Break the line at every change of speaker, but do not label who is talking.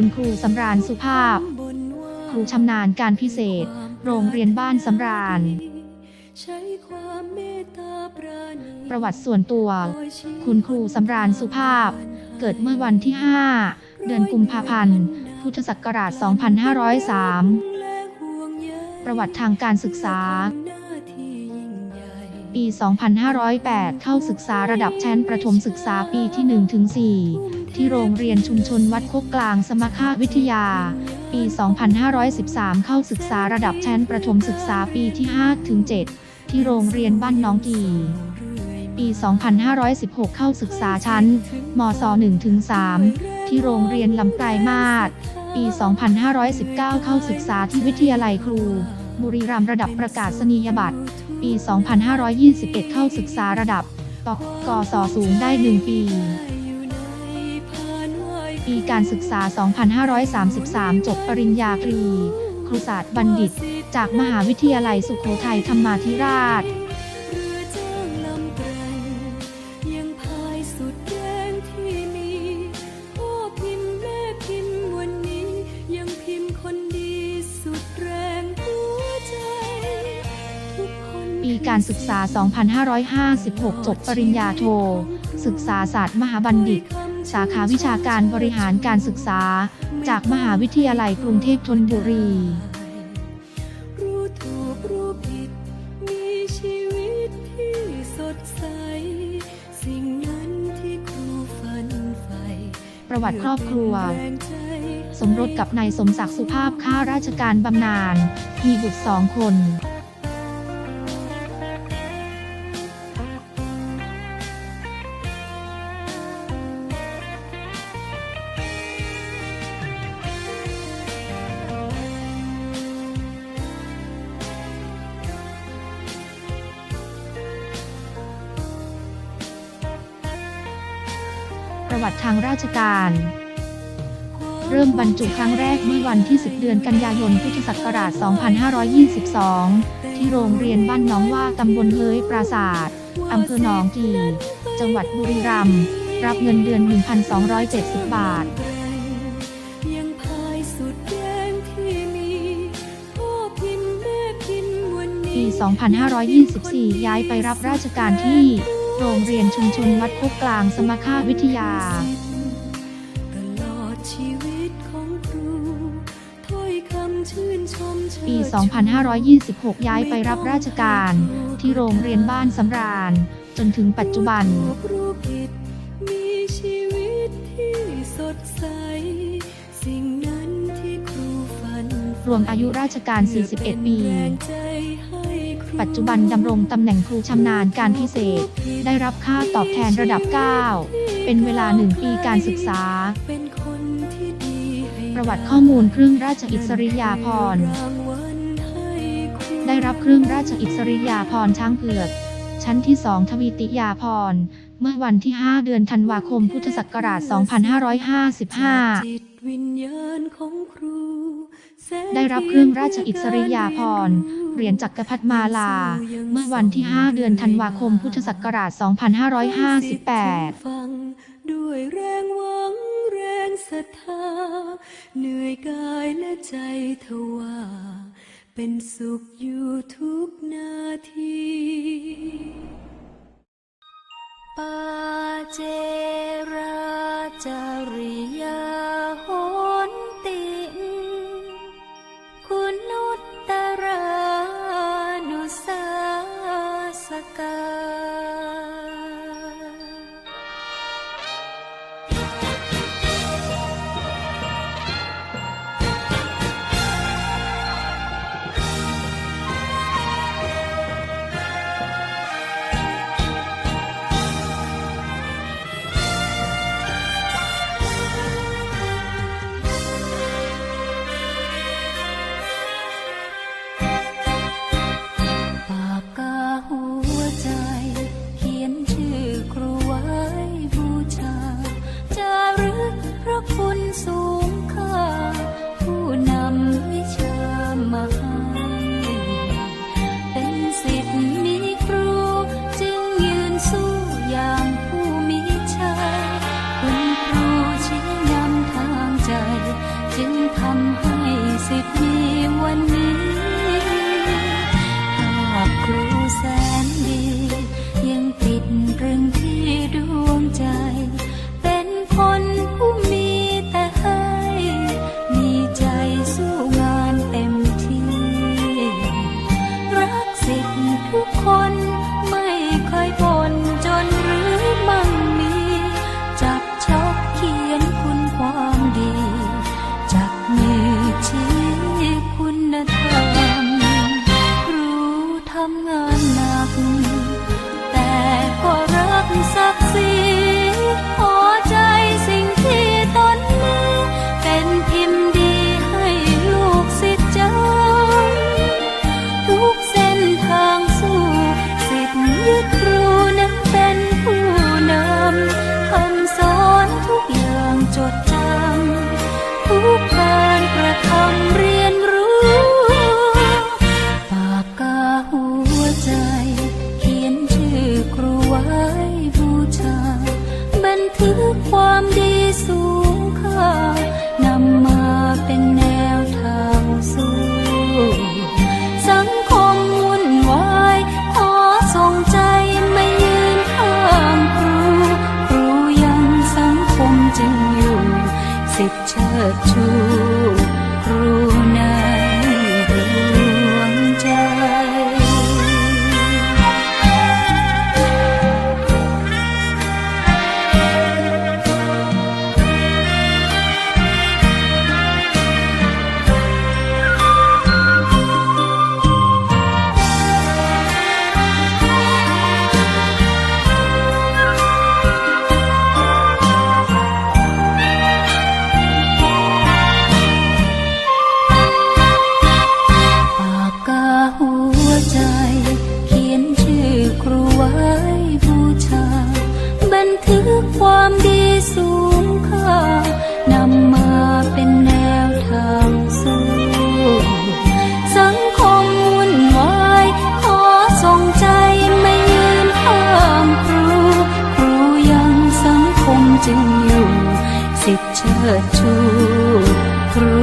คุณครูสำราญสุภาพ ครูชำนาญการพิเศษ โรงเรียนบ้านสำราญ
ประ
วัติส่วนตัว คุณครูสำราญสุภาพ เกิดเมื่อวันที่ 5 เดือนกุมภาพันธ์ พุทธศักราช 2503
และห่วงใย
ประวัติทางการศึกษา
หน้าที่ยิ่งใหญ่
ปี 2508 เข้าศึกษาระดับชั้นประถมศึกษาปีที่1ถึง4 ที่โรงเรียนชุมชนวัดโคกกลางสมคาวิทยา ปี 2513 เข้าศึกษาระดับชั้นประถมศึกษาปีที่ 5 ถึง 7 ที่โรงเรียนบ้านน้องกีปี 2516 เข้าศึกษาชั้นมศ1ถึง3ที่โรงเรียนลำไกลมาศ ปี 2519 เข้าศึกษาที่วิทยาลัยครู บุรีรัมย์ระดับประกาศนียบัตร ปี 2521 เข้าศึกษาระดับปกศสูงได้ 1 ปี ปีการศึกษา 2533 จบปริญญาตรี ครุศาสตร์บัณฑิต จากมหาวิทยาลัยสุโขทัยธรรมาธิราช
เรือจ้างลำแกร่งยังพาสุดแรงพันนี้ยังพิมพ์คนดีสุดแรงหัวใจทุกคน
ปีการศึกษา 2556 จบปริญญาโท ศึกษาศาสตร์มหาบัณฑิต สาขาวิชาการบริหารการศึกษา จากมหาวิทยาลัยกรุงเทพธนบุรี
รู้ถูกรู้ผิด มีชีวิตที่สดใส สิ่งนั้นที่ครูฝันใฝ่
ประวัติครอบครัว สมรสกับนายสมศักดิ์สุภาพข้าราชการบำนาญมีบุตรสองคน ประวัติทางราชการ เริ่มบรรจุครั้งแรกเมื่อวันที่ 10 เดือนกันยายน พุทธศักราช 2522 ที่โรงเรียนบ้านน้องว่าตำบลเฮยปราศาสตร์อำเภอหนองกีจังหวัดบุรีรัมย์รับเงินเดือน 1,270 บาท
ยังพายสุดแรงที่มีพ่อพิมพ์แม่พิมพ์วันนี้
ปี 2524 ย้ายไปรับราชการที่ โรงเรียนชุมชนวัดโคกกลางสมคาวิทยา
ตลอดชีวิตของครูถ้อยคำชื่นชมเชิด
ปี
ชู
2526 ย้ายไปรับราชการที่โรงเรียนบ้านสำราญ จนถึงปัจจุบัน
ถูกรู้ผิดมีชีวิตที่สดใส สิ่งนั้นที่ครูฝัน
รวมอายุราชการ 41 ปี ปัจจุบันดำรงตำแหน่งครูชำนาญการพิเศษ ได้รับค่าตอบแทนระดับ 9 เป็นเวลา 1 ปีการศึกษา
ป
ระวัติข้อมูลเครื่องราชอิสริยาภรณ์ ได้รับเครื่องราชอิสริยาภรณ์ช้างเผือก ชั้นที่ 2 ทวีติยาภรณ์ เมื่อวันที่ 5 เดือนธันวาคมพุทธศักราช 2555
จิตวิญญาณของครูแสง
ได้รับเครื่องราชอิสริยาภรณ์เหรียญจักรพรรดิมาลา เมื่อวันที่ 5 เดือนธันวาคมพุทธศักราช 2558
ฟังด้วยแรงหวังแรงศรัทธา เหนื่อยกายและใจทว่าเป็นสุขอยู่ทุกนาที ปาเจราจาริยา i'm ngon nào ือความดีสูงค่า รือวมีสูงค่นำมาเป็นแนวทางสู้สังคมวุ่นวายขอส่งใจไม่ยืนข้า
ม
ครูครูยังสังคมจึงอยู่ สิทธิเชิดชูครู